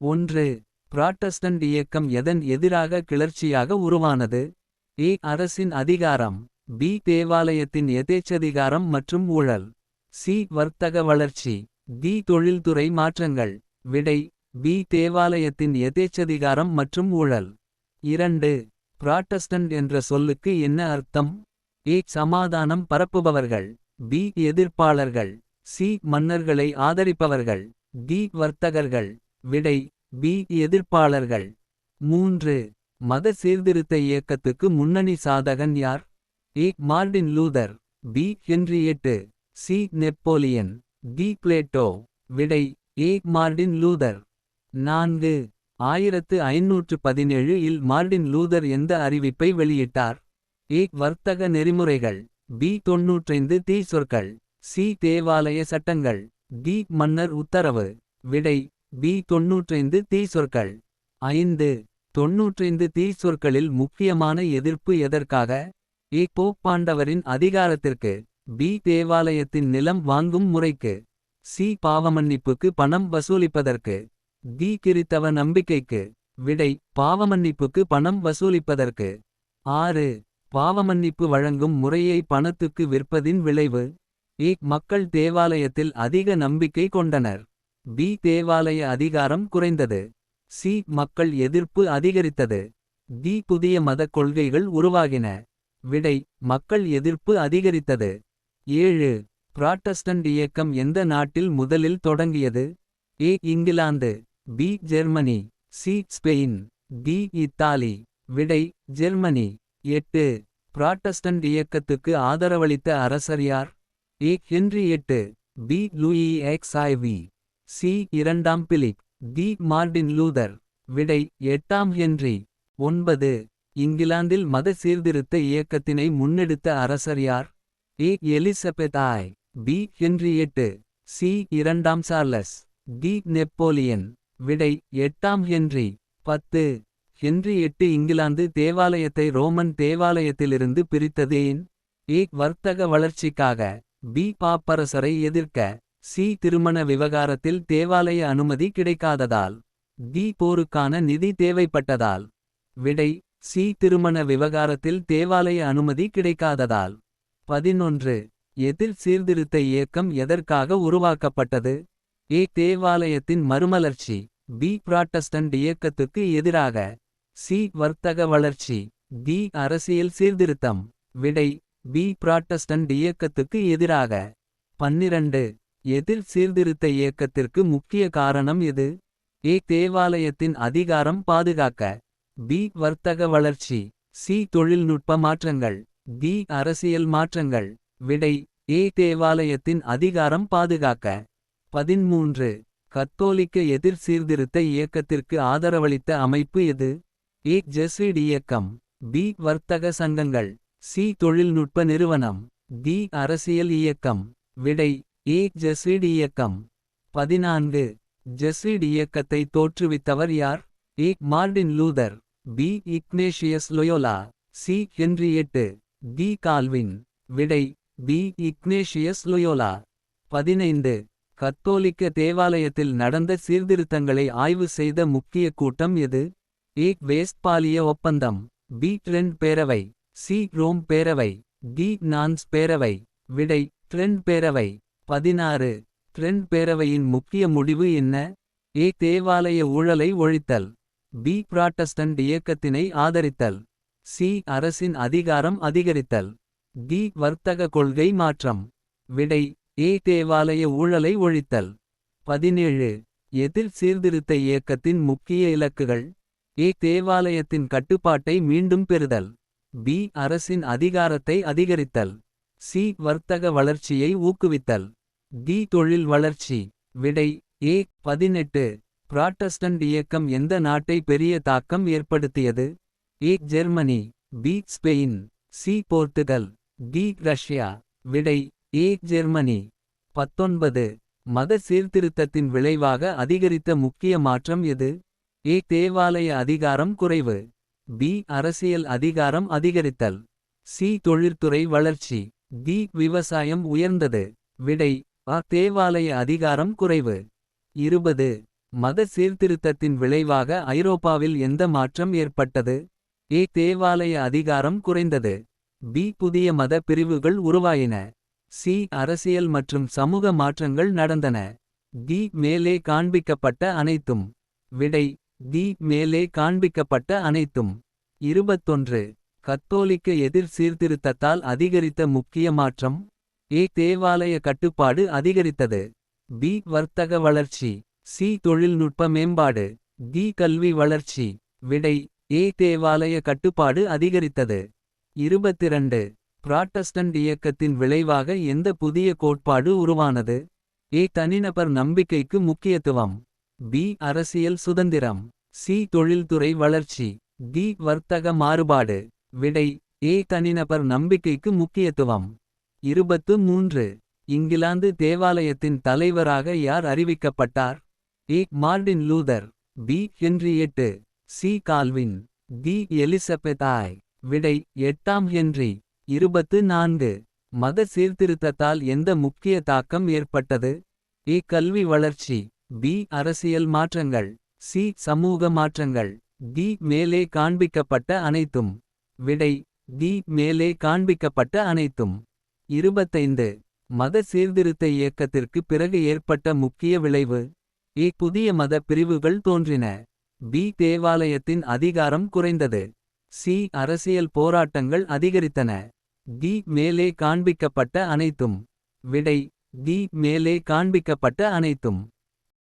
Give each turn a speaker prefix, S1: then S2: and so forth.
S1: ஒன்று. புராட்டஸ்டன்ட் இயக்கம் எதன் எதிராக கிளர்ச்சியாக உருவானது? ஏ. அரசின் அதிகாரம். பி. தேவாலயத்தின் எதேச்சதிகாரம் மற்றும் ஊழல். சி. வர்த்தக வளர்ச்சி. டி. தொழில்துறை மாற்றங்கள். விடை. பி. தேவாலயத்தின் எதேச்சதிகாரம் மற்றும் ஊழல். இரண்டு. புராட்டஸ்டன்ட் என்ற சொல்லுக்கு என்ன அர்த்தம்? ஏ. சமாதானம் பரப்புபவர்கள். பி. எதிர்ப்பாளர்கள். சி. மன்னர்களை ஆதரிப்பவர்கள். டி. வர்த்தகர்கள். விடை பி எதிர்ப்பாளர்கள். மூன்று. மத சீர்திருத்த இயக்கத்துக்கு முன்னணி சாதகன் யார்? ஏ. Martin Luther. பி. ஹென்ரியெட்டு சி. நெப்போலியன். டி. பிளேட்டோ. விடை ஏ மார்டின் லூதர். நான்கு. ஆயிரத்து ஐநூற்று பதினேழு இல் மார்டின் லூதர் எந்த அறிவிப்பை வெளியிட்டார்? ஏ. வர்த்தக நெறிமுறைகள். பி. தொன்னூற்றைந்து தீ சொற்கள். சி. தேவாலய சட்டங்கள். டி. மன்னர் உத்தரவு. விடை பி தொன்னூற்றைந்து தீ சொற்கள் ஐந்து. தொன்னூற்றைந்து தீ சொற்களில் முக்கியமான எதிர்ப்பு எதற்காக? ஏ. போப்பாண்டவரின் அதிகாரத்திற்கு. பி. தேவாலயத்தின் நிலம் வாங்கும் முறைக்கு. சி. பாவமன்னிப்புக்கு பணம் வசூலிப்பதற்கு. டி. கிறித்தவ நம்பிக்கைக்கு. விடை. பாவமன்னிப்புக்கு பணம் வசூலிப்பதற்கு. ஆறு. பாவமன்னிப்பு வழங்கும் முறையை பணத்துக்கு விற்பதின் விளைவு. ஏ. மக்கள் தேவாலயத்தில் அதிக நம்பிக்கை கொண்டனர். பி தேவாலய அதிகாரம் குறைந்தது. சி மக்கள் எதிர்ப்பு அதிகரித்தது. டி புதிய மதக் கொள்கைகள் உருவாகின. விடை மக்கள் எதிர்ப்பு அதிகரித்தது. ஏழு புராட்டஸ்டன்ட் இயக்கம் எந்த நாட்டில் முதலில் தொடங்கியது? A England B Germany C Spain D Italy. விடை ஜெர்மனி. எட்டு புராட்டஸ்டன்ட் இயக்கத்துக்கு ஆதரவளித்த அரசர் யார்? ஏ ஹென்றி எட்டு B Louis X IV C இரண்டாம் பிலிப். D Martin Luther. விடை எட்டாம் ஹென்றி. ஒன்பது. இங்கிலாந்தில் மத சீர்திருத்த இயக்கத்தினை முன்னெடுத்த அரசர் யார்? A. Elizabeth I. B. Henry எட்டு. சி இரண்டாம் சார்லஸ். D Napoleon. விடை எட்டாம் ஹென்றி. பத்து. ஹென்றி எட்டு இங்கிலாந்து தேவாலயத்தை ரோமன் தேவாலயத்திலிருந்து பிரித்தது ஏன் ஏ. வர்த்தக வளர்ச்சிக்காக. பி. பாப்பரசரை எதிர்க்க. சி திருமண விவகாரத்தில் தேவாலய அனுமதி கிடைக்காததால் டி போருக்கான நிதி தேவைப்பட்டதால் விடை சி திருமண விவகாரத்தில் தேவாலய அனுமதி கிடைக்காததால். பதினொன்று. எதிர் சீர்திருத்த இயக்கம் எதற்காக உருவாக்கப்பட்டது? ஏ. தேவாலயத்தின் மறுமலர்ச்சி. பி. புராட்டஸ்டன்ட் இயக்கத்துக்கு எதிராக. சி. வர்த்தக வளர்ச்சி. டி. அரசியல் சீர்திருத்தம். விடை பி. புராட்டஸ்டன்ட் இயக்கத்துக்கு எதிராக. பன்னிரண்டு. எதிர் சீர்திருத்த இயக்கத்திற்கு முக்கிய காரணம் எது? ஏ. தேவாலயத்தின் அதிகாரம் பாதுகாக்க. பி. வர்த்தக வளர்ச்சி. சி. தொழில்நுட்ப மாற்றங்கள். டி. அரசியல் மாற்றங்கள். விடை. ஏ. தேவாலயத்தின் அதிகாரம் பாதுகாக்க. பதிமூன்று கத்தோலிக்க எதிர் சீர்திருத்த இயக்கத்திற்கு ஆதரவளித்த அமைப்பு எது? ஏ. ஜெஸ்விட் இயக்கம். பி. வர்த்தக சங்கங்கள். சி. தொழில்நுட்ப நிறுவனம். டி. அரசியல் இயக்கம். விடை. ஏக் ஜெசிட் இயக்கம். பதினான்கு. ஜெசிட் இயக்கத்தை தோற்றுவித்தவர் யார்? A Martin Luther. B Ignatius Loyola. C ஹென்ரியெட்டு. D Calvin. விடை. B Ignatius Loyola. பதினைந்து. கத்தோலிக்க தேவாலயத்தில் நடந்த சீர்திருத்தங்களை ஆய்வு செய்த முக்கிய கூட்டம் எது? ஏ வேஸ்ட்பாலிய ஒப்பந்தம். பி ட்ரெண்ட் பேரவை. சி ரோம் பேரவை. டி நான்ஸ் பேரவை. விடை. ட்ரெண்ட் பேரவை. பதினாறு. ட்ரெண்ட் பேரவையின் முக்கிய முடிவு என்ன? ஏ. தேவாலய ஊழலை ஒழித்தல். பி. பிராட்டஸ்டன்ட் இயக்கத்தினை ஆதரித்தல். சி. அரசின் அதிகாரம் அதிகரித்தல். டி. வர்த்தக கொள்கை மாற்றம். விடை ஏ. தேவாலய ஊழலை ஒழித்தல். பதினேழு. எதிர் சீர்திருத்த இயக்கத்தின் முக்கிய இலக்குகள். ஏ. தேவாலயத்தின் கட்டுப்பாட்டை மீண்டும் பெறுதல். பி. அரசின் அதிகாரத்தை அதிகரித்தல். சி. வர்த்தக வளர்ச்சியை ஊக்குவித்தல். டி தொழில் வளர்ச்சி விடை ஏ பதினெட்டு. புராட்டஸ்டன்ட் இயக்கம் எந்த நாட்டை பெரிய தாக்கம் ஏற்படுத்தியது? A Germany. B Spain. C Portugal. D Russia. விடை ஏ ஜெர்மனி. பத்தொன்பது. மத சீர்திருத்தத்தின் விளைவாக அதிகரித்த முக்கிய மாற்றம் எது? ஏ தேவாலய அதிகாரம் குறைவு. பி அரசியல் அதிகாரம் அதிகரித்தல். சி தொழிற்துறை வளர்ச்சி. டி விவசாயம் உயர்ந்தது. விடை அ தேவாலய அதிகாரம் குறைவு. இருபது. மத சீர்திருத்தத்தின் விளைவாக ஐரோப்பாவில் எந்த மாற்றம் ஏற்பட்டது? ஏ தேவாலய அதிகாரம் குறைந்தது. பி புதிய மத பிரிவுகள் உருவாயின. சி அரசியல் மற்றும் சமூக மாற்றங்கள் நடந்தன. டி மேலே காண்பிக்கப்பட்ட அனைத்தும். விடை டி மேலே காண்பிக்கப்பட்ட அனைத்தும். இருபத்தொன்று. கத்தோலிக்க எதிர் சீர்திருத்தத்தால் அதிகரித்த முக்கிய மாற்றம்? ஏ தேவாலய கட்டுப்பாடு அதிகரித்தது. பி வர்த்தக வளர்ச்சி. சி தொழில்நுட்ப மேம்பாடு. டி கல்வி வளர்ச்சி. விடை ஏ தேவாலய கட்டுப்பாடு அதிகரித்தது. இருபத்திரண்டு. பிராட்டஸ்டன்ட் இயக்கத்தின் விளைவாக எந்த புதிய கோட்பாடு உருவானது? ஏ தனிநபர் நம்பிக்கைக்கு முக்கியத்துவம். பி அரசியல் சுதந்திரம். சி தொழில்துறை வளர்ச்சி. டி வர்த்தக மாறுபாடு. விடை ஏ தனிநபர் நம்பிக்கைக்கு முக்கியத்துவம். இருபத்து மூன்று. இங்கிலாந்து தேவாலயத்தின் தலைவராக யார் அறிவிக்கப்பட்டார்? A. Martin Luther B. Henry எட்டு. C. Calvin D Elizabeth I. விடை எட்டாம் ஹென்றி. இருபத்து நான்கு. மத சீர்திருத்தத்தால் எந்த முக்கிய தாக்கம் ஏற்பட்டது? ஏ. கல்வி வளர்ச்சி. பி. அரசியல் மாற்றங்கள். சி. சமூக மாற்றங்கள். தி மேலே காண்பிக்கப்பட்ட அனைத்தும். விடை. தி மேலே காண்பிக்கப்பட்ட அனைத்தும். இருபத்தைந்து. மத சீர்திருத்த இயக்கத்திற்கு பிறகு ஏற்பட்ட முக்கிய விளைவு ஏ புதிய மத பிரிவுகள் தோன்றின. பி தேவாலயத்தின் அதிகாரம் குறைந்தது. சி அரசியல் போராட்டங்கள் அதிகரித்தன. டி மேலே காண்பிக்கப்பட்ட அனைத்தும். விடை டி மேலே காண்பிக்கப்பட்ட அனைத்தும்.